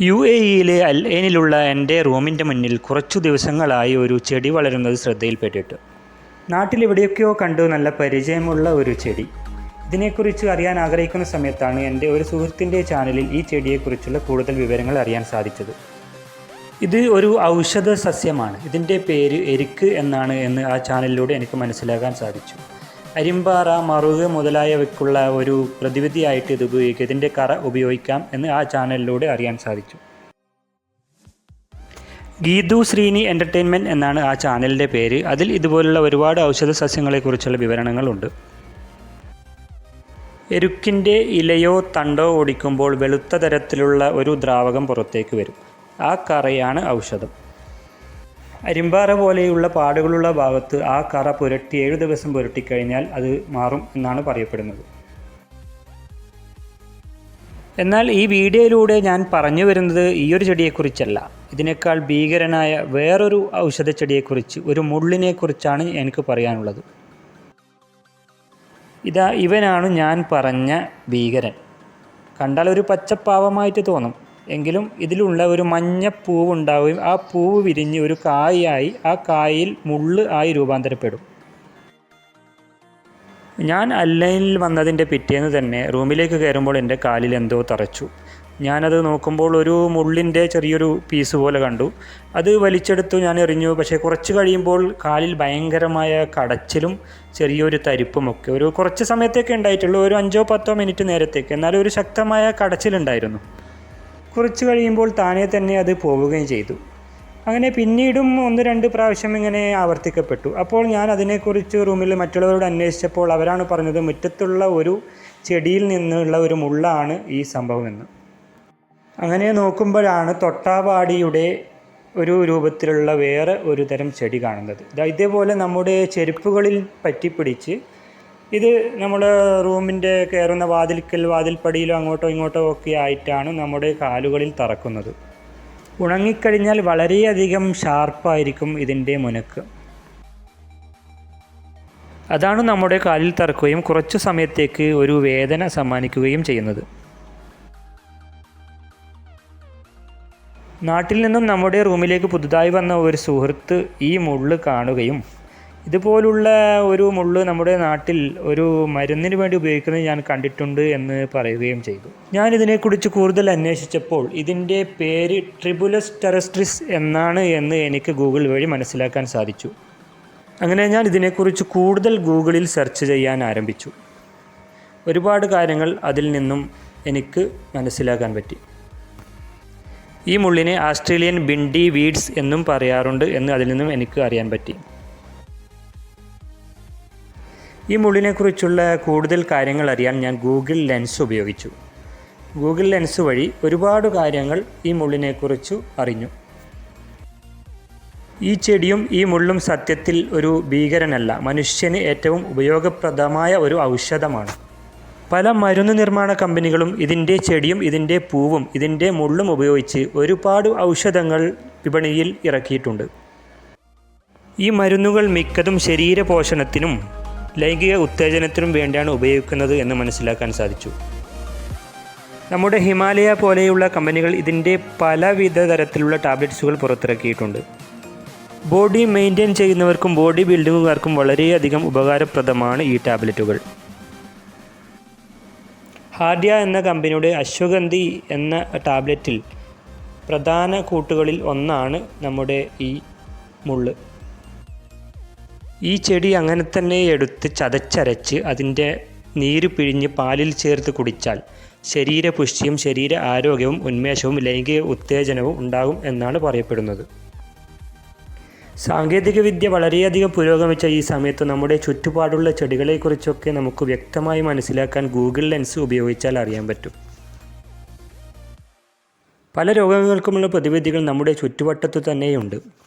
U A ഇയിലെ അൽ എനിലുള്ള എന്റെ റൂമിന്റെ മുന്നിൽ കുറച്ചു ദിവസങ്ങളായി ഒരു ചെടി വളരുന്നത് ശ്രദ്ധയിൽപ്പെട്ടിട്ട്. നാട്ടിലെവിടെയൊക്കെയോ കണ്ടു നല്ല പരിചയമുള്ള ഒരു ചെടി. ഇതിനെക്കുറിച്ച് അറിയാൻ ആഗ്രഹിക്കുന്ന സമയത്താണ് എന്റെ ഒരു സുഹൃത്തിന്റെ ചാനലിൽ ഈ ചെടിയെക്കുറിച്ചുള്ള കൂടുതൽ വിവരങ്ങൾ അറിയാൻ സാധിച്ചത്. ഇത് ഒരു ഔഷധ സസ്യമാണ് ഇതിന്റെ പേര് എരിക്ക് എന്നാണ് എന്ന് ആ ചാനലിലൂടെ എനിക്ക് മനസ്സിലാക്കാൻ സാധിച്ചു. അരിമ്പാറ മറുക് മുതലായവയ്ക്കുള്ള ഒരു പ്രതിവിധിയായിട്ട് ഇത് ഉപയോഗിക്കുക ഇതിന്റെ കറ ഉപയോഗിക്കാം എന്ന് ആ ചാനലിലൂടെ അറിയാൻ സാധിച്ചു. ഗീതു ശ്രീനി എന്റർടൈൻമെന്റ് എന്നാണ് ആ ചാനലിന്റെ പേര്. അതിൽ ഇതുപോലുള്ള ഒരുപാട് ഔഷധ സസ്യങ്ങളെക്കുറിച്ചുള്ള വിവരണങ്ങളുണ്ട്. എരുക്കിന്റെ ഇലയോ തണ്ടോ ഓടിക്കുമ്പോൾ വെളുത്ത തരത്തിലുള്ള ഒരു ദ്രാവകം പുറത്തേക്ക് വരും. ആ കറയാണ് ഔഷധം. അരിമ്പാറ പോലെയുള്ള പാടുകളുള്ള ഭാഗത്ത് ആ കറ പുരട്ടി ഏഴു ദിവസം പുരട്ടിക്കഴിഞ്ഞാൽ അത് മാറും എന്നാണ് പറയപ്പെടുന്നത്. എന്നാൽ ഈ വീഡിയോയിലൂടെ ഞാൻ പറഞ്ഞു വരുന്നത് ഈ ഒരു ചെടിയെക്കുറിച്ചല്ല. ഇതിനേക്കാൾ ഭീകരനായ വേറൊരു ഔഷധ ചെടിയെക്കുറിച്ച് ഒരു മുള്ളിനെക്കുറിച്ചാണ് എനിക്ക് പറയാനുള്ളത്. ഇതാ ഇവനാണ് ഞാൻ പറഞ്ഞ ഭീകരൻ. കണ്ടാൽ ഒരു പച്ചപ്പാവമായിട്ട് തോന്നും. എങ്കിലും ഇതിലുള്ള ഒരു മഞ്ഞ പൂവ് ആ പൂവ് വിരിഞ്ഞ് ഒരു കായായി ആ കായിൽ മുള്ള് ആയി രൂപാന്തരപ്പെടും. ഞാൻ അല്ലൈനിൽ വന്നതിന്റെ പിറ്റേന്ന് തന്നെ റൂമിലേക്ക് കയറുമ്പോൾ എന്റെ കാലിൽ എന്തോ തറച്ചു. ഞാനത് നോക്കുമ്പോൾ ഒരു മുള്ളിന്റെ ചെറിയൊരു പീസ് പോലെ കണ്ടു. അത് വലിച്ചെടുത്തു ഞാൻ എറിഞ്ഞു. പക്ഷേ കുറച്ച് കഴിയുമ്പോൾ കാലിൽ ഭയങ്കരമായ കടച്ചിലും ചെറിയൊരു തരിപ്പുമൊക്കെ ഒരു കുറച്ച് സമയത്തേക്ക് ഉണ്ടായിട്ടുള്ളൂ. ഒരു അഞ്ചോ പത്തോ മിനിറ്റ് നേരത്തേക്ക്. എന്നാലും ഒരു ശക്തമായ കടച്ചിലുണ്ടായിരുന്നു. കുറച്ച് കഴിയുമ്പോൾ താനെ തന്നെ അത് പോവുകയും ചെയ്തു. അങ്ങനെ പിന്നീടും ഒന്ന് രണ്ട് പ്രാവശ്യം ഇങ്ങനെ ആവർത്തിക്കപ്പെട്ടു. അപ്പോൾ ഞാൻ അതിനെക്കുറിച്ച് റൂമിൽ മറ്റുള്ളവരോട് അന്വേഷിച്ചപ്പോൾ അവരാണ് പറഞ്ഞത് മുറ്റത്തുള്ള ഒരു ചെടിയിൽ നിന്നുള്ള ഒരു മുള്ളാണ് ഈ സംഭവമെന്ന്. അങ്ങനെ നോക്കുമ്പോഴാണ് തൊട്ടാവാടിയുടെ ഒരു രൂപത്തിലുള്ള വേറെ ഒരു തരം ചെടി കാണുന്നത്. ഇതേപോലെ നമ്മുടെ ചെരുപ്പുകളിൽ പറ്റിപ്പിടിച്ച് ഇത് നമ്മുടെ റൂമിന്റെ കയറുന്ന വാതിൽക്കൽ വാതിൽപ്പടിയിലോ അങ്ങോട്ടോ ഇങ്ങോട്ടോ ഒക്കെ ആയിട്ടാണ് നമ്മുടെ കാലുകളിൽ തറക്കുന്നത്. ഉണങ്ങിക്കഴിഞ്ഞാൽ വളരെയധികം ഷാർപ്പായിരിക്കും ഇതിന്റെ മുനക്ക്. അതാണ് നമ്മുടെ കാലിൽ തറക്കുകയും കുറച്ചു സമയത്തേക്ക് ഒരു വേദന സമ്മാനിക്കുകയും ചെയ്യുന്നത്. നാട്ടിൽ നിന്നും നമ്മുടെ റൂമിലേക്ക് പുതുതായി വന്ന ഒരു സുഹൃത്ത് ഈ മുള്ള് കാണുകയും ഇതുപോലുള്ള ഒരു മുള്ള് നമ്മുടെ നാട്ടിൽ ഒരു മരുന്നിന് വേണ്ടി ഉപയോഗിക്കുന്നത് ഞാൻ കണ്ടിട്ടുണ്ട് എന്ന് പറയുകയും ചെയ്തു. ഞാൻ ഇതിനെക്കുറിച്ച് കൂടുതൽ അന്വേഷിച്ചപ്പോൾ ഇതിന്റെ പേര് ട്രിബുലസ് ടെറസ്ട്രിസ് എന്നാണ് എന്ന് എനിക്ക് ഗൂഗിൾ വഴി മനസ്സിലാക്കാൻ സാധിച്ചു. അങ്ങനെ ഞാൻ ഇതിനെക്കുറിച്ച് കൂടുതൽ ഗൂഗിളിൽ സെർച്ച് ചെയ്യാൻ ആരംഭിച്ചു. ഒരുപാട് കാര്യങ്ങൾ അതിൽ നിന്നും എനിക്ക് മനസ്സിലാക്കാൻ പറ്റി. ഈ മുള്ളിനെ ആസ്ട്രേലിയൻ ബിൻഡി വീഡ്സ് എന്നും പറയാറുണ്ട് എന്ന് അതിൽ നിന്നും എനിക്ക് അറിയാൻ പറ്റി. ഈ മുള്ളിനെക്കുറിച്ചുള്ള കൂടുതൽ കാര്യങ്ങൾ അറിയാൻ ഞാൻ ഗൂഗിൾ ലെൻസ് ഉപയോഗിച്ചു. ഗൂഗിൾ ലെൻസ് വഴി ഒരുപാട് കാര്യങ്ങൾ ഈ മുള്ളിനെക്കുറിച്ച് അറിഞ്ഞു. ഈ ചെടിയും ഈ മുള്ളും സത്യത്തിൽ ഒരു ഭീകരനല്ല മനുഷ്യന് ഏറ്റവും ഉപയോഗപ്രദമായ ഒരു ഔഷധമാണ്. പല മരുന്ന് നിർമ്മാണ കമ്പനികളും ഇതിന്റെ ചെടിയും ഇതിന്റെ പൂവും ഇതിന്റെ മുള്ളും ഉപയോഗിച്ച് ഒരുപാട് ഔഷധങ്ങൾ വിപണിയിൽ ഇറക്കിയിട്ടുണ്ട്. ഈ മരുന്നുകൾ മിക്കതും ശരീരപോഷണത്തിനും ലൈംഗിക ഉത്തേജനത്തിനും വേണ്ടിയാണ് ഉപയോഗിക്കുന്നത് എന്ന് മനസ്സിലാക്കാൻ സാധിച്ചു. നമ്മുടെ ഹിമാലയ പോലെയുള്ള കമ്പനികൾ ഇതിന്റെ പലവിധ തരത്തിലുള്ള ടാബ്ലറ്റ്സുകൾ പുറത്തിറക്കിയിട്ടുണ്ട്. ബോഡി മെയിന്റെയിൻ ചെയ്യുന്നവർക്കും ബോഡി ബിൽഡിങ്ങുകാർക്കും വളരെയധികം ഉപകാരപ്രദമാണ് ഈ ടാബ്ലറ്റുകൾ. ഹാർഡിയ എന്ന കമ്പനിയുടെ അശ്വഗന്ധി എന്ന ടാബ്ലറ്റിൽ പ്രധാന കൂട്ടുകളിൽ ഒന്നാണ് നമ്മുടെ ഈ മുള്ള്. ഈ ചെടി അങ്ങനെ തന്നെ എടുത്ത് ചതച്ചരച്ച് അതിന്റെ നീര് പിഴിഞ്ഞ് പാലിൽ ചേർത്ത് കുടിച്ചാൽ ശരീരപുഷ്ടിയും ശരീര ആരോഗ്യവും ഉന്മേഷവും ലൈംഗിക ഉത്തേജനവും ഉണ്ടാകും എന്നാണ് പറയപ്പെടുന്നത്. സാങ്കേതികവിദ്യ വളരെയധികം പുരോഗമിച്ച ഈ സമയത്ത് നമ്മുടെ ചുറ്റുപാടുള്ള ചെടികളെക്കുറിച്ചൊക്കെ നമുക്ക് വ്യക്തമായി മനസ്സിലാക്കാൻ ഗൂഗിൾ ലെൻസ് ഉപയോഗിച്ചാൽ അറിയാൻ പറ്റും. പല രോഗങ്ങൾക്കുമുള്ള പ്രതിവിധികൾ നമ്മുടെ ചുറ്റുവട്ടത്തു തന്നെയുണ്ട്.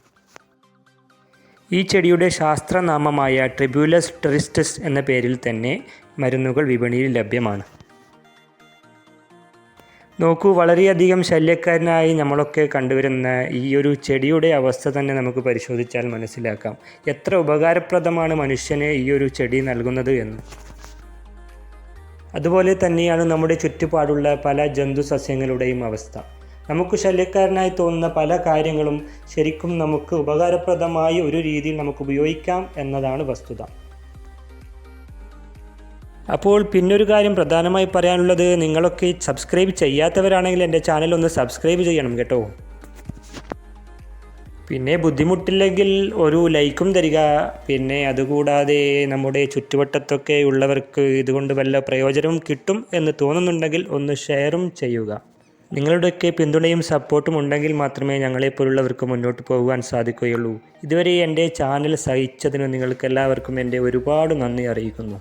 ഈ ചെടിയുടെ ശാസ്ത്രനാമമായ ട്രിബ്യൂലസ് ട്രിസ്റ്റസ് എന്ന പേരിൽ തന്നെ മരുന്നുകൾ വിപണിയിൽ ലഭ്യമാണ്. നോക്കൂ വളരെയധികം ശല്യക്കാരനായി നമ്മളൊക്കെ കണ്ടുവരുന്ന ഈ ഒരു ചെടിയുടെ അവസ്ഥ തന്നെ നമുക്ക് പരിശോധിച്ചാൽ മനസ്സിലാക്കാം. എത്ര ഉപകാരപ്രദമാണ് മനുഷ്യന് ഈ ഒരു ചെടി നൽകുന്നത് എന്ന്. അതുപോലെ തന്നെയാണ് നമ്മുടെ ചുറ്റുപാടുള്ള പല ജന്തു സസ്യങ്ങളുടെയും അവസ്ഥ. നമുക്ക് ശല്യക്കാരനായി തോന്നുന്ന പല കാര്യങ്ങളും ശരിക്കും നമുക്ക് ഉപകാരപ്രദമായ ഒരു രീതിയിൽ നമുക്ക് ഉപയോഗിക്കാം എന്നതാണ് വസ്തുത. അപ്പോൾ പിന്നൊരു കാര്യം പ്രധാനമായി പറയാനുള്ളത് നിങ്ങളൊക്കെ സബ്സ്ക്രൈബ് ചെയ്യാത്തവരാണെങ്കിൽ എന്റെ ചാനൽ ഒന്ന് സബ്സ്ക്രൈബ് ചെയ്യണം കേട്ടോ. പിന്നെ ബുദ്ധിമുട്ടില്ലെങ്കിൽ ഒരു ലൈക്കും തരിക. പിന്നെ അതുകൂടാതെ നമ്മുടെ ചുറ്റുവട്ടത്തൊക്കെ ഉള്ളവർക്ക് ഇതുകൊണ്ട് വല്ല പ്രയോജനവും കിട്ടും എന്ന് തോന്നുന്നുണ്ടെങ്കിൽ ഒന്ന് ഷെയറും ചെയ്യുക. നിങ്ങളുടെയൊക്കെ പിന്തുണയും സപ്പോർട്ടും ഉണ്ടെങ്കിൽ മാത്രമേ ഞങ്ങളെപ്പോലുള്ളവർക്ക് മുന്നോട്ട് പോകുവാൻ സാധിക്കുകയുള്ളൂ. ഇതുവരെ എന്റെ ചാനൽ സഹിച്ചതിന് നിങ്ങൾക്ക് എല്ലാവർക്കും എന്റെ ഒരുപാട് നന്ദി അറിയിക്കുന്നു.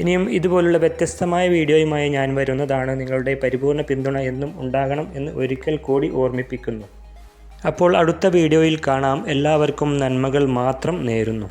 ഇനിയും ഇതുപോലുള്ള വ്യത്യസ്തമായ വീഡിയോയുമായി ഞാൻ വരുന്നതാണ് നിങ്ങളുടെ പരിപൂർണ പിന്തുണ എന്നും ഉണ്ടാകണം എന്ന് ഒരിക്കൽ കൂടി ഓർമ്മിപ്പിക്കുന്നു. അപ്പോൾ അടുത്ത വീഡിയോയിൽ കാണാം. എല്ലാവർക്കും നന്മകൾ മാത്രം നേരുന്നു.